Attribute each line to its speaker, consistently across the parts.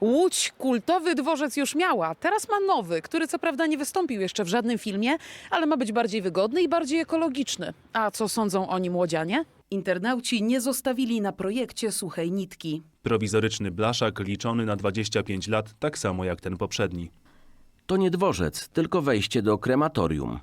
Speaker 1: Łódź kultowy dworzec już miała, teraz ma nowy, który co prawda nie wystąpił jeszcze w żadnym filmie, ale ma być bardziej wygodny i bardziej ekologiczny. A co sądzą o nim łodzianie? Internauci nie zostawili na projekcie suchej nitki.
Speaker 2: Prowizoryczny blaszak liczony na 25 lat, tak samo jak ten poprzedni.
Speaker 3: To nie dworzec, tylko wejście do krematorium.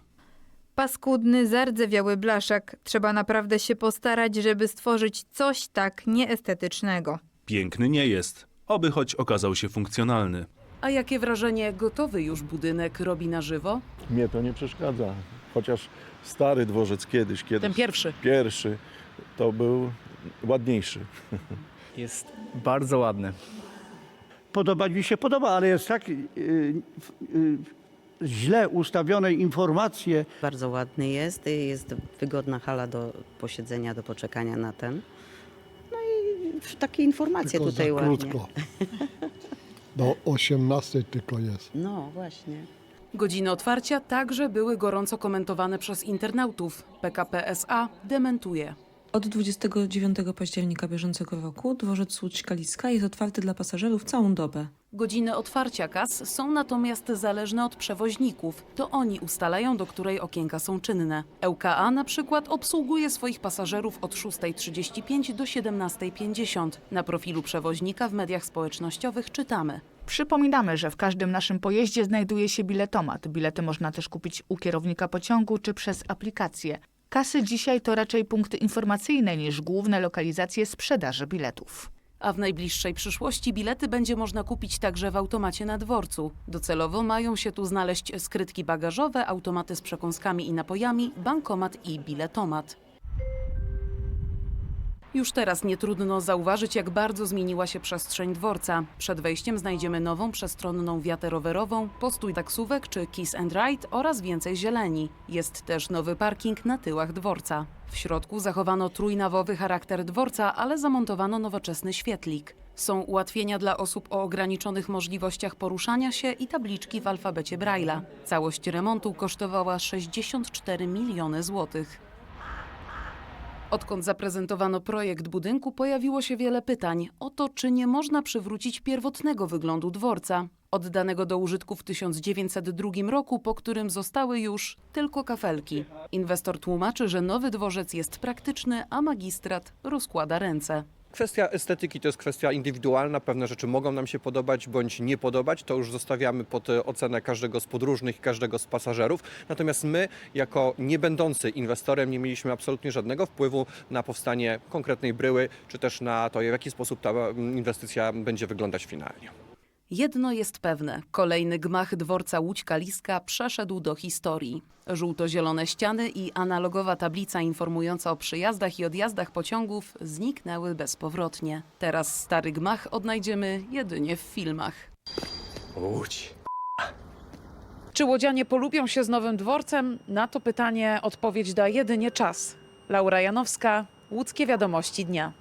Speaker 4: Paskudny, zardzewiały blaszak. Trzeba naprawdę się postarać, żeby stworzyć coś tak nieestetycznego.
Speaker 2: Piękny nie jest, oby choć okazał się funkcjonalny.
Speaker 1: A jakie wrażenie gotowy już budynek robi na żywo?
Speaker 5: Mnie to nie przeszkadza. Chociaż stary dworzec kiedyś, kiedyś
Speaker 1: Ten pierwszy.
Speaker 5: pierwszy, to był ładniejszy.
Speaker 6: Jest bardzo ładny.
Speaker 7: Podobać mi się podoba, ale jest tak y, y, źle ustawione informacje,
Speaker 8: Bardzo ładny jest, jest wygodna hala do posiedzenia, do poczekania na ten. Takie informacje
Speaker 9: Tylko
Speaker 8: tutaj
Speaker 9: za
Speaker 8: ładnie.
Speaker 9: krótko. Do 18 tylko jest.
Speaker 8: No właśnie.
Speaker 1: Godziny otwarcia także były gorąco komentowane przez internautów. PKP SA dementuje.
Speaker 10: Od 29 października bieżącego roku dworzec Łódź Kaliska jest otwarty dla pasażerów całą dobę.
Speaker 1: Godziny otwarcia kas są natomiast zależne od przewoźników. To oni ustalają, do której okienka są czynne. ŁKA na przykład obsługuje swoich pasażerów od 6.35 do 17.50. Na profilu przewoźnika w mediach społecznościowych czytamy.
Speaker 11: Przypominamy, że w każdym naszym pojeździe znajduje się biletomat. Bilety można też kupić u kierownika pociągu czy przez aplikację. Kasy dzisiaj to raczej punkty informacyjne niż główne lokalizacje sprzedaży biletów.
Speaker 1: A w najbliższej przyszłości bilety będzie można kupić także w automacie na dworcu. Docelowo mają się tu znaleźć skrytki bagażowe, automaty z przekąskami i napojami, bankomat i biletomat. Już teraz nie trudno zauważyć, jak bardzo zmieniła się przestrzeń dworca. Przed wejściem znajdziemy nową przestronną wiatę rowerową, postój taksówek czy kiss and ride oraz więcej zieleni. Jest też nowy parking na tyłach dworca. W środku zachowano trójnawowy charakter dworca, ale zamontowano nowoczesny świetlik. Są ułatwienia dla osób o ograniczonych możliwościach poruszania się i tabliczki w alfabecie Braille'a. Całość remontu kosztowała 64 miliony złotych. Odkąd zaprezentowano projekt budynku, pojawiło się wiele pytań o to, czy nie można przywrócić pierwotnego wyglądu dworca, oddanego do użytku w 1902 roku, po którym zostały już tylko kafelki. Inwestor tłumaczy, że nowy dworzec jest praktyczny, a magistrat rozkłada ręce.
Speaker 6: Kwestia estetyki to jest kwestia indywidualna. Pewne rzeczy mogą nam się podobać bądź nie podobać. To już zostawiamy pod e, ocenę każdego z podróżnych każdego z pasażerów. Natomiast my, jako nie będący inwestorem, nie mieliśmy absolutnie żadnego wpływu na powstanie konkretnej bryły, czy też na to, w jaki sposób ta mm, inwestycja będzie wyglądać finalnie.
Speaker 1: Jedno jest pewne: kolejny gmach dworca Łódź Kaliska przeszedł do historii. Żółto-zielone ściany i analogowa tablica informująca o przyjazdach i odjazdach pociągów zniknęły bezpowrotnie. Teraz stary gmach odnajdziemy jedynie w filmach.
Speaker 6: Łódź.
Speaker 1: Czy łodzianie polubią się z nowym dworcem? Na to pytanie odpowiedź da jedynie czas. Laura Janowska, Łódzkie Wiadomości Dnia.